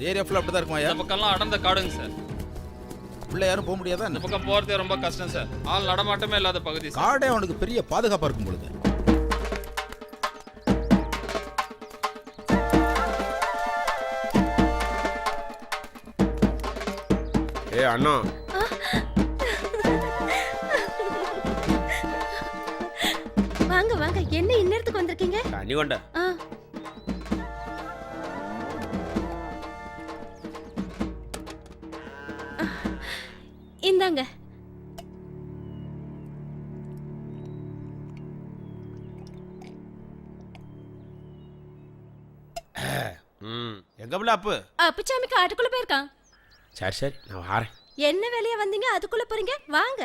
இந்த ஏரியா ஃபுல்லாக அப்படி தான் இருக்குமா இந்த பக்கம்லாம் அடர்ந்த காடுங்க சார். உள்ள யாரும் போக முடியாதா இந்த? பக்கம் போறதே ரொம்ப கஷ்டம் சார். ஆள் நடமாட்டமே இல்லாத பகுதி சார். காடே அவனுக்கு பெரிய பாதுகாப்பா இருக்கும் பொழுது. ஏ அண்ணா. வாங்க வாங்க. என்ன இந்நேரத்துக்கு வந்திருக்கீங்க? தண்ணி கொண்ட இந்தாங்க. எங்க பிள்ளை அப்பு? அப்புச்சாமி காட்டுக்குள்ள போயிருக்கான். சரி சரி நான் வாரேன். என்ன வேலையா வந்தீங்க? அதுக்குள்ள போறீங்க? வாங்க.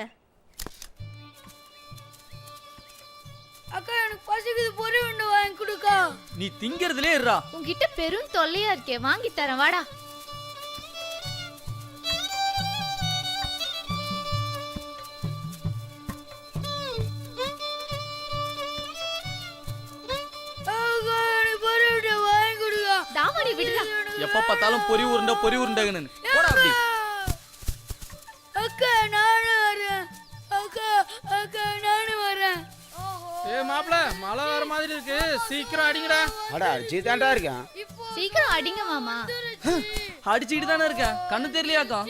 அக்கா எனக்கு பசிக்குது. பொரி உண்டு வாங்கி கொடுக்கா. நீ திங்கிறதுலே இருடா. உன்கிட்ட பெரும் தொல்லையா இருக்கே. வாங்கி தரேன். வாடா. எப்ப பார்த்தாலும் பொறி உருண்டை பொறி உருண்டைங்கன்னு. போடா அப்படி. அக்கா நானும் வரேன். அக்கா அக்கா நானும் வரேன். ஏ மாப்பிள மழை வர மாதிரி இருக்கு. சீக்கிரம் அடிங்கடா. அடா அடிச்சுதான்டா இருக்கேன். சீக்கிரம் அடிங்க மாமா. அடிச்சுக்கிட்டு தானே இருக்கேன். கண்ணு தெரியலையாக்கா?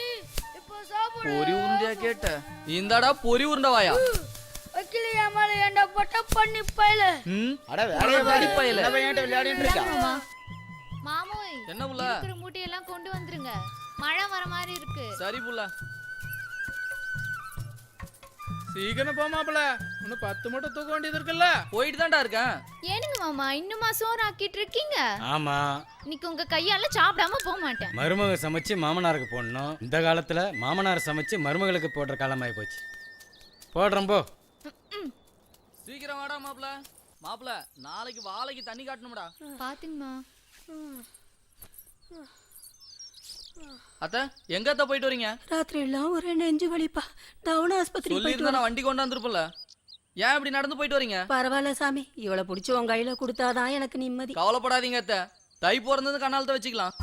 பொறி உருண்டையா கேட்ட. இந்தாடா பொறி உருண்டை வாயா. வைக்கலையா மேல ஏண்டா பட்ட பண்ணி பயில ம்? அட வேலையை பாரு. அடிப்பையில. இந்த பையன்கிட்ட விளையாடிட்டு இருக்கான். என்ன புள்ள இருக்கிற மூட்டையெல்லாம் கொண்டு வந்துருங்க. மழை வர மாதிரி இருக்கு. சரி புள்ள. சீக்கிரம் போ மாப்பிள இன்னும் பத்து மூட்டை தூக்க வேண்டியது இருக்குல்ல? போயிட்டு தான்டா இருக்கேன். ஏனுங்க மாமா இன்னுமா சோறு ஆக்கிட்டு இருக்கீங்க? ஆமா. இன்னைக்கு உங்க கையால சாப்பிடாம போக மாட்டேன். மருமக சமைச்சு மாமனாருக்கு போடணும். இந்த காலத்துல மாமனார் சமைச்சு மருமகளுக்கு போடுற காலமாயி போச்சு. போடுறோம் போ. சீக்கிரம் வாடா மாப்ள மாப்ள நாளைக்கு வாழைக்கு தண்ணி காட்டணும்டா. பாத்துங்கம்மா. அத்த எங்க அத்த போயிட்டு வரீங்க? ராத்திரி எல்லாம் ஒரு நெஞ்சு வலிப்பா. டவுன் ஆஸ்பத்திரி சொல்லியிருந்தா நான் வண்டி கொண்டாந்துருப்பல ஏன் இப்படி நடந்து போயிட்டு வரீங்க? பரவாயில்ல சாமி. இவளை பிடிச்சி உன் கையில கொடுத்தாதான் எனக்கு நிம்மதி. கவலைப்படாதீங்க அத்த. தை பிறந்தது கண்ணாலத்தை வச்சுக்கலாம்.